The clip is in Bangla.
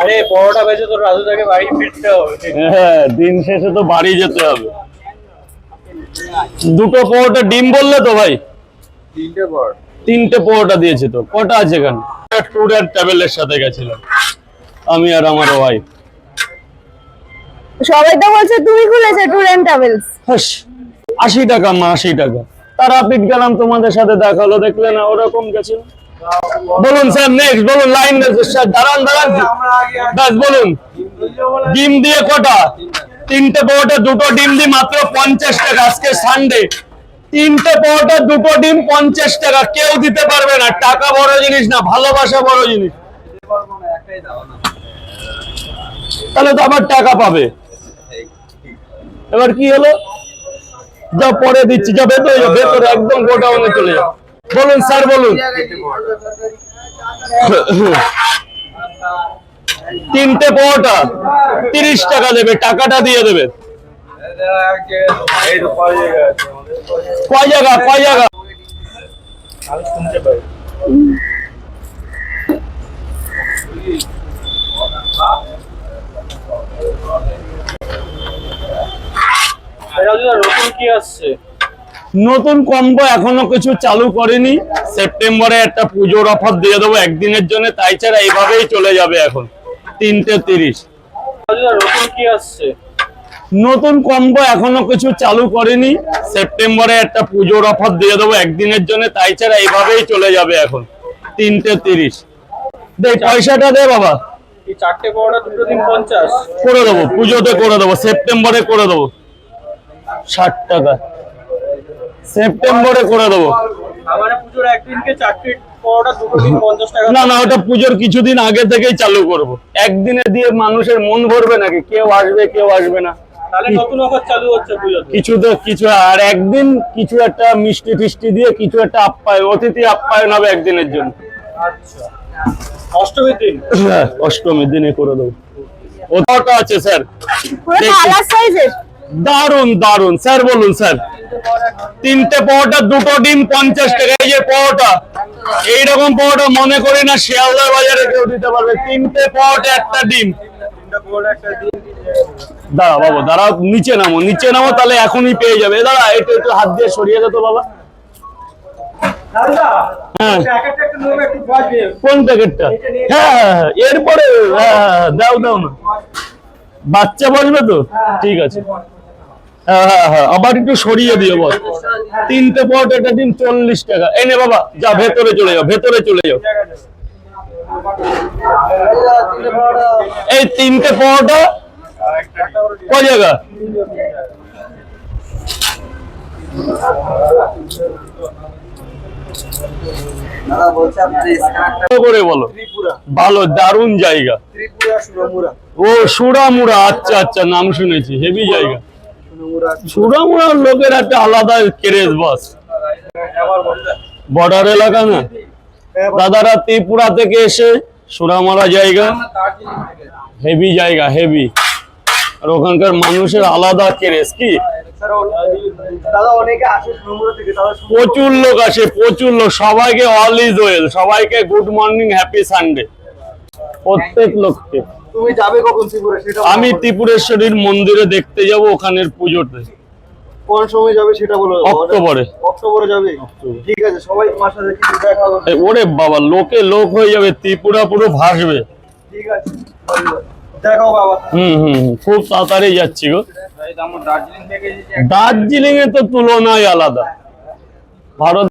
আরে পরোটা বেজে তো রাজুদাকে বাড়ি ফিরতে হবে। হ্যাঁ দিন শেষে তো বাড়ি যেতে হবে। দুটো পরোটা ডিম বললে তো ভাই? তিনটে পর তিনটে পরোটা দিয়েছে তো। কটা আছে এখানে? ট্যুর অ্যান্ড ট্রাভেলের সাথে গেছিলাম। আমি আর আমার ওয়াইফ সবাই তো বলছে তুমি খুলেছে ট্যুর এন্ড ট্রাভেলস হাস আশি টাকা মা আশি টাকা। তারাপীঠ গেলাম তোমাদের সাথে দেখা হলো দেখলে না ওরকম গেছিল? বলুন স্যার নেক্সট বলুন লাইন স্যার, দাঁড়ান দাঁড়ান। ব্যাস, বলুন। ডিম দিয়ে কটা? তিনটে পরোটা, দুটো ডিম দিয়ে মাত্র পঞ্চাশ টাকা। আজকে সানডে তিনটে পরোটা, দুটো ডিম, পঞ্চাশ টাকা। কেউ দিতে পারবে না। টাকা বড় জিনিস না, ভালোবাসা বড় জিনিস। তাহলে তো আবার টাকা পাবে। এবার কি হলো? যা পরে দিচ্ছি। যা ভেতরে ভেতরে একদম গোডাউনে চলে যাও। বলুন, স্যার, বলুন। তিনটে পরোটা, তিরিশ টাকা দেবে, টাকাটা দিয়ে দেবে। কয় জায়গা, কয় কি আসছে? নতুন কম্বো এখনও কিছু চালু করেনি। সেপ্টেম্বরে একটা পুজোর অফার দিয়ে দেবো একদিনের জন্য। তাই ছাড়া এইভাবেই চলে যাবে এখন। তিনটে তিরিশ। নতুন কি নতুন কম্বো এখনও কিছু চালু করেনি। সেপ্টেম্বরে একটা পুজোর অফার দিয়ে দেবো একদিনের জন্য। তাই ছাড়া এইভাবেই চলে যাবে এখন। তিনটে তিরিশ। দে পয়সাটা দে বাবা। করে দেবো। পুজোতে করে দেবো। সেপ্টেম্বরে করে দেবো। ষাট টাকা। সেপ্টেম্বরে করে দেবো। না না ওটা পুজোর কিছুদিন আগে থেকেই চালু করব। একদিনে দিয়ে মানুষের মন ভরবে নাকি? কেউ আসবে কেউ আসবে না। তাহলে নতুন অফার চালু হচ্ছে পুজোতে। কিছু তো কিছু আর একদিন কিছু একটা মিষ্টি টিষ্টি দিয়ে কিছু একটা আপ্যায়ন অতিথি আপ্যায়ন হবে একদিনের জন্য। আচ্ছা। অষ্টমীর দিন? হ্যাঁ, অষ্টমীর দিনে করে দেবো। ওটাও আছে স্যার। দারুণ দারুণ স্যার বলুন স্যার। তিনটে পরোটা দুটো ডিম পঞ্চাশ টাকা। এই যে পরোটা এইরকম পরোটা মনে করি না শিয়ালদার বাজারে কেউ দিতে পারবে। তিনটে পরোটা একটা ডিম। দাঁড়া বাবা দাঁড়া নিচে নামো নিচে নামো তাহলে এখনই পেয়ে যাবে। দাঁড়া একটু একটু হাত দিয়ে সরিয়ে দে তো বাবা। হ্যাঁ। কোন প্যাকেটটা? হ্যাঁ হ্যাঁ, এরপরে হ্যাঁ, হ্যাঁ, দাও দাও না। বাচ্চা বসবে তো? ঠিক আছে। আবার একটু সরিয়ে দিও বল তিনটে পট একটা দিন চল্লিশ টাকা। এনে বাবা যা ভেতরে চলে যাও ভেতরে চলে যাও। এই তিনটে পরোটা ক জায়গা? করে বলো। ভালো দারুণ জায়গা। ও সুরামুরা আচ্ছা আচ্ছা নাম শুনেছি হেভি জায়গা। সুরামুরার লোকের একটা আলাদা ক্রেজ বাস বর্ডার এলাকা না? দাদারা ত্রিপুরা থেকে এসে সুরামারা জায়গা। হেভি জায়গা হেভি আর ওখানকার মানুষের আলাদা ক্রেজ কি? প্রচুর লোক আসে, প্রচুর লোক। সবাইকে অল ইজ ওয়েল সবাইকে গুড মর্নিং হ্যাপি সানডে প্রত্যেক লোককে। তুমি যাবে কখন ত্রিপুরা? সেটা আমি ত্রিপুরেশ্বরীর মন্দিরে দেখতে যাব ওখানের পুজোতে। কোন সময় যাবে সেটা বলো। অক্টোবরে। অক্টোবরে যাবে? ঠিক আছে সবাই তোমার সাথে কিছু দেখা হবে। ওরে বাবা লোকে লোক হয়ে যাবে ত্রিপুরা পুরো ভাসবে। ঠিক আছে দেখাও বাবা। হুম হুম হুম, খুব তাড়াতাড়ি যাচ্ছি গো। দার্জিলিং দার্জিলিং এ তো তুলনাই আলাদা। ভারত